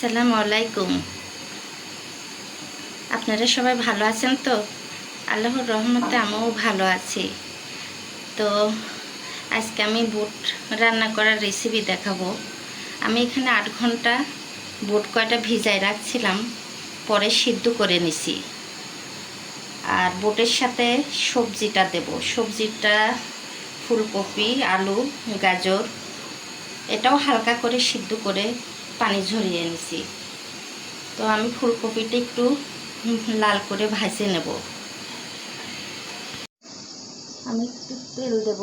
সালাম আলাইকুম। আপনারা সবাই ভালো আছেন তো? আল্লাহর রহমতে আমিও ভালো আছি। তো আজকে আমি বুট রান্না করার রেসিপি দেখাবো। আমি এখানে আট ঘণ্টা বুট কয়টা ভিজায় রাখছিলাম, পরে সিদ্ধ করে নিছি। আর বুটের সাথে সবজিটা দেব। সবজিটা ফুলকপি, আলু, গাজর, এটাও হালকা করে সিদ্ধ করে পানি ঝরিয়ে নিছি। তো আমি ফুলকপিটা একটু লাল করে ভাজে নেব। আমি একটু তেল দেব।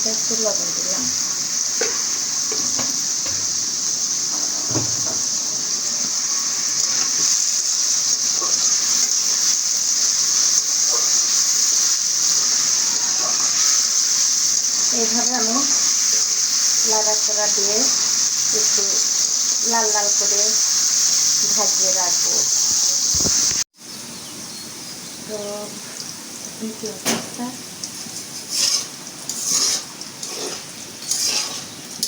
হালকা একটু লবণ দিলাম এইভাবে আমি লাড়াচাড়া দিয়ে একটু লাল লাল করে ভাজিয়ে রাখব। তো কি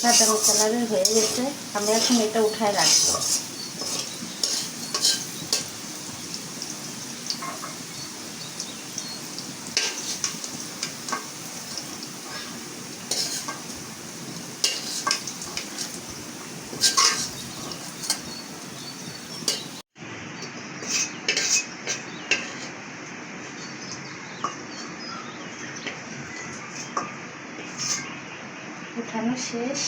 বাদামি কালারের হয়ে গেছে। আমি এখন এটা উঠায় রাখব। উঠানো শেষ।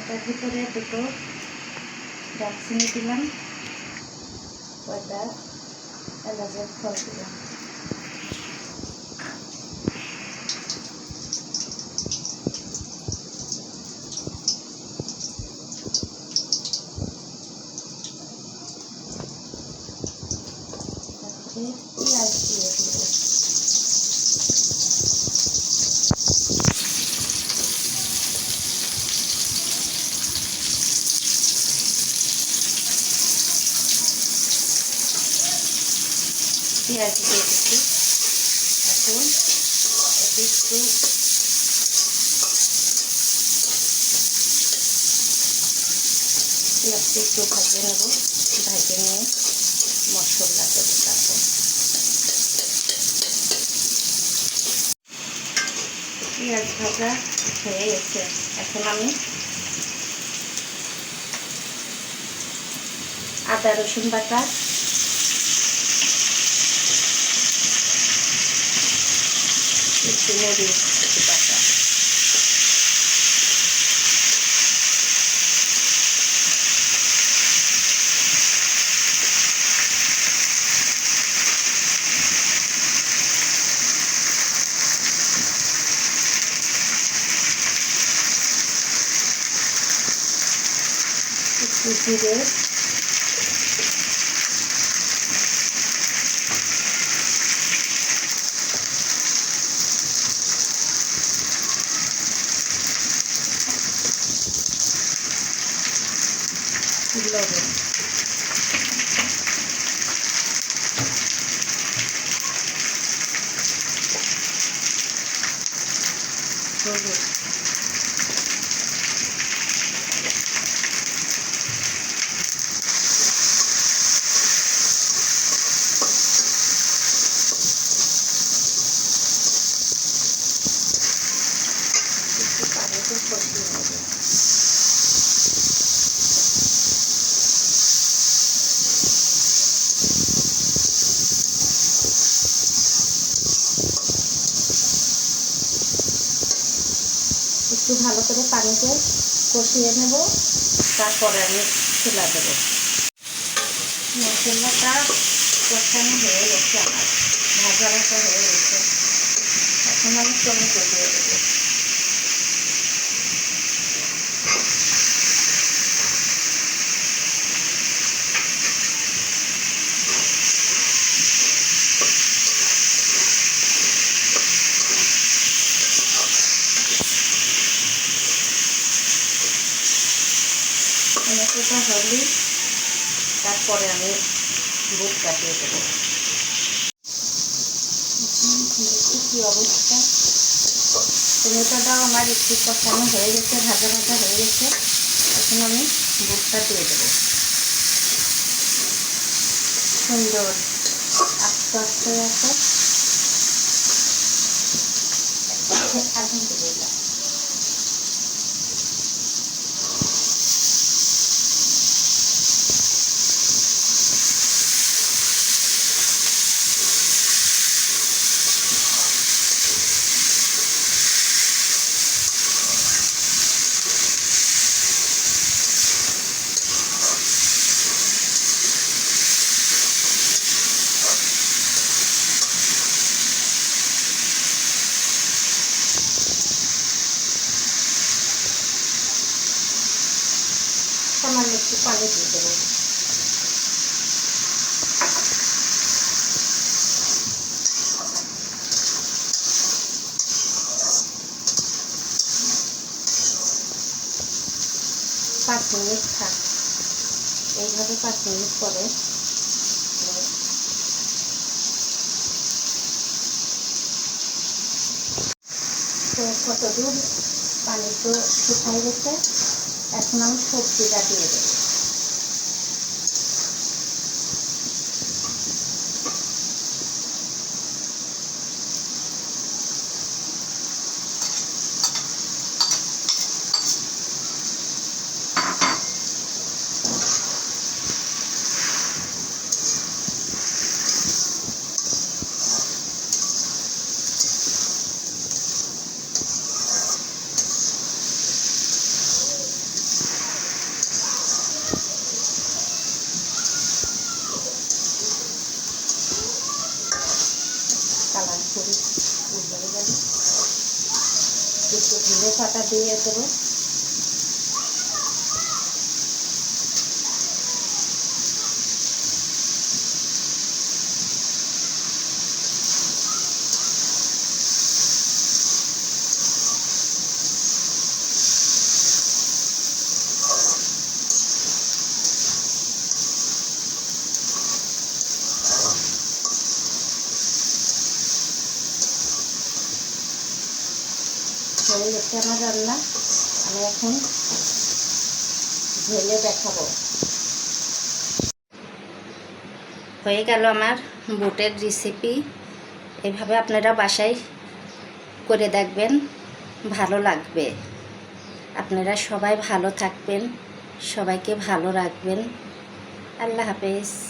এটার ভিতরে দুটো দারচিনি দিলাম কয়টা? এলাচের ফল দিলাম তারপরে পেঁয়াজ দিয়ে দিব পেঁয়াজ দিচ্ছি এখন এটি একটু পেঁয়াজটা একটু ভাজে নেব ভাজে নিয়ে মশলা দেবো তারপর পেঁয়াজ ভাজা হয়ে গেছে। এখন আমি আদা রসুন বাটা একটু মরিচ বাটা। জিরে লবণ হলুদ একটু পানিতে ফসিয়ে নেবে একটু ভালো করে পানিতে কষিয়ে নেব। তারপরে আমি ছেলা দেব। মশলাটা কষানো হয়ে গেছে আমার। ভাজা ভাজা হয়ে গেছে। এখন আমি চমকে দিয়ে দেবো। তারপরে আমি বুট কাটিয়ে দেবো। কি অবস্থা? টমেটোটাও আমার একটু কষানো হয়ে গেছে, ভাজা ভাজা হয়ে গেছে। এখন আমি বুটটা দিয়ে দেবো। সুন্দর আস্তে আস্তে আস্তে। আগুন দিয়ে দিলাম। একটু পানি দিয়ে দেবো। পাঁচ মিনিট থাক। এইভাবে পাঁচ মিনিট পরে কত দূর পানি তো শুকাই গেছে, এখন আমি সবজিটা দিয়ে দেবো কালার করি উঠে গেল পাতা দিয়ে দেবো। হয়ে গেছে আমার রান্না। আমি এখন ঢেলে দেখাবো। হয়ে গেল আমার বুটের রেসিপি এভাবে আপনারা বাসায় করে দেখবেন, ভালো লাগবে। আপনারা সবাই ভালো থাকবেন, সবাইকে ভালো রাখবেন। আল্লাহ হাফেজ।